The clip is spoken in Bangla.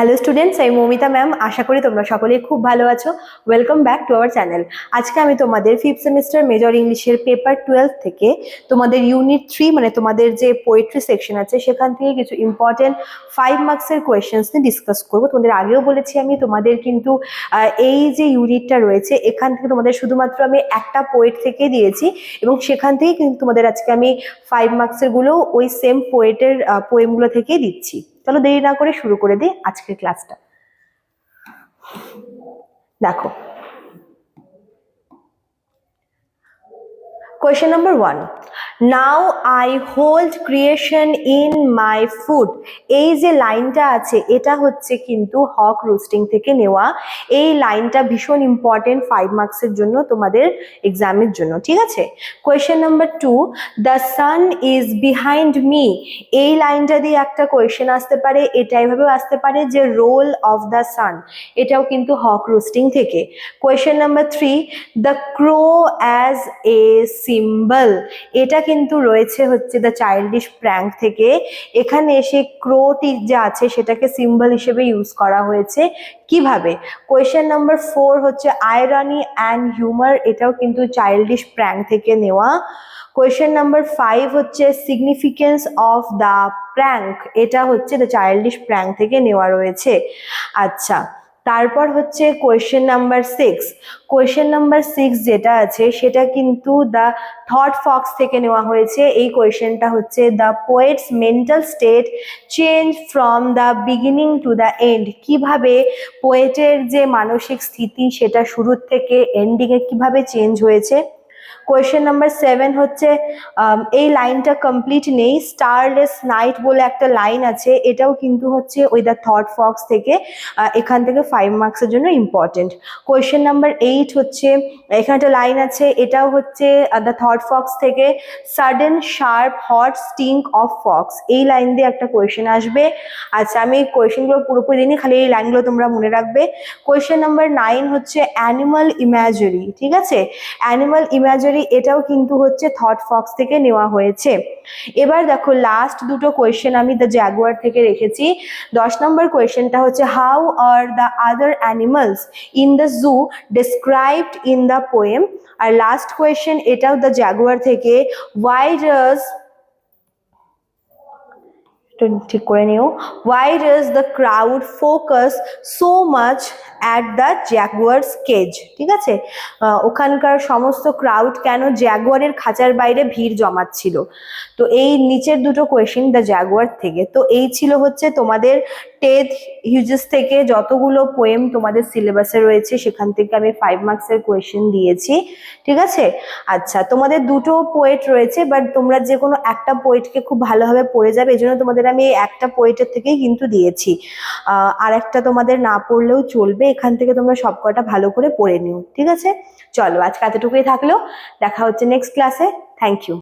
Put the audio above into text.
হ্যালো স্টুডেন্টস আমি মমিতা ম্যাম আশা করি তোমরা সকলেই খুব ভালো আছো। Welcome back to our channel আজকে আমি তোমাদের ফিফথ সেমিস্টার মেজর ইংলিশের পেপার টুয়েলভ থেকে তোমাদের ইউনিট থ্রি মানে তোমাদের যে পোয়েট্রি সেকশন আছে, সেখান থেকে কিছু ইম্পর্টেন্ট ফাইভ মার্কসের কোয়েশ্চেন্স নিয়ে ডিসকাস করব। তোমাদের আগেও বলেছি আমি, তোমাদের কিন্তু এই যে ইউনিটটা রয়েছে, এখান থেকে তোমাদের শুধুমাত্র আমি একটা পোয়েট থেকে দিয়েছি এবং সেখান থেকেই কিন্তু তোমাদের আজকে আমি ফাইভ মার্কসেরগুলো ওই সেম পোয়েটের পোয়েমগুলো থেকেই দিচ্ছি। চলো দেরি না করে শুরু করে দিই আজকের ক্লাসটা। দেখো। Question number one now I hold creation in my foot এই যে লাইনটা আছে, এটা হচ্ছে কিন্তু হক রোস্টিং থেকে নেওয়া। এই লাইনটা ভীষণ ইম্পর্টেন্ট ফাইভ মার্কসের জন্য তোমাদের এক্সামের জন্য, ঠিক আছে? Question number two the sun is behind me এই লাইনটা দিয়ে একটা কোয়েশ্চেন আসতে পারে, এটা এভাবেও আসতে পারে যে রোল অফ দ্য সান এটাও কিন্তু হক রোস্টিং থেকে। Question number three the crow as a symbol এটা কিন্তু রয়েছে হচ্ছে দ্য চাইল্ডিশ প্র্যাঙ্ক থেকে। এখানে এসে ক্রোটি যে আছে সেটাকে সিম্বল হিসেবে ইউজ করা হয়েছে। কীভাবে? কোয়েশ্চেন নাম্বার ফোর হচ্ছে আয়রানি অ্যান্ড হিউমার এটাও কিন্তু চাইল্ডিশ প্র্যাঙ্ক থেকে নেওয়া। কোয়েশ্চেন নাম্বার ফাইভ হচ্ছে সিগনিফিকেন্স অফ দ্য প্র্যাঙ্ক এটা হচ্ছে দ্য চাইল্ডিশ প্র্যাঙ্ক থেকে নেওয়া রয়েছে। আচ্ছা তারপর হচ্ছে question number six question number six যেটা আছে, সেটা কিন্তু দ্য থট ফক্স থেকে নেওয়া হয়েছে। এই কোয়েশ্চেনটা হচ্ছে the poet's mental state change from the beginning to the end কীভাবে পোয়েটের যে মানসিক স্থিতি, সেটা শুরুর থেকে এন্ডিংয়ে কীভাবে চেঞ্জ হয়েছে? কোয়েশ্চেন নাম্বার সেভেন হচ্ছে এই লাইনটা কমপ্লিট নেই। স্টারলেস নাইট বলে একটা লাইন আছে, এটাও কিন্তু হচ্ছে ওই দ্য থট ফক্স থেকে এখান থেকে ফাইভ মার্কসের জন্য ইম্পর্টেন্ট কোয়েশ্চেন নাম্বার এইট হচ্ছে, এখানে একটা লাইন আছে, এটাও হচ্ছে দ্য থট ফক্স থেকে sudden sharp hot stink of fox এই লাইন দিয়ে একটা কোয়েশ্চেন আসবে। আচ্ছা আমি কোয়েশ্চেনগুলো পুরোপুরি দিনই খালি এই লাইনগুলো তোমরা মনে রাখবে। কোয়েশ্চেন নাম্বার নাইন হচ্ছে অ্যানিমাল ইম্যাজরি ঠিক আছে? অ্যানিমাল ইম্যাজরি এটাও কিন্তু হচ্ছে থট ফক্স থেকে নেওয়া হয়েছে। এবার দেখো লাস্ট দুটো কোয়েশ্চেন আমি দ্য জ্যাগুয়ার থেকে রেখেছি। দশ নম্বর কোয়েশ্চেনটা হচ্ছে how are the other animals in the zoo described in the poem R last question এটাও দ্য জ্যাগুয়ার থেকে ওয়াই ডাজ ঠিক করে নিও। Why does the crowd focus so much at the jaguar cage ঠিক আছে? ওখানকার সমস্ত ক্রাউড কেন জ্যাগুয়ারের খাঁচার বাইরে ভিড় জমাচ্ছিল? তো এই নিচের দুটো কোয়েশ্চেন দ্য জ্যাগুয়ার থেকে। তো এই ছিল হচ্ছে তোমাদের টেথ হিউজেস থেকে যতগুলো পোয়েম তোমাদের সিলেবাসে রয়েছে, সেখান থেকে আমি ফাইভ মার্কসের কোয়েশ্চেন দিয়েছি। ঠিক আছে? আচ্ছা তোমাদের দুটো পোয়েট রয়েছে বাট তোমরা যে কোনো একটা পোয়েটকে খুব ভালোভাবে পড়ে যাবে এই জন্য তোমাদের আমি একটা পোয়েটের থেকেই কিন্তু দিয়েছি। আর একটা তোমাদের না পড়লেও চলবে, এখান থেকে তোমরা সব কটা ভালো করে পড়ে নিও, ঠিক আছে? চলো আজকে এতটুকুই থাকল, দেখা হচ্ছে নেক্সট ক্লাসে থ্যাংক ইউ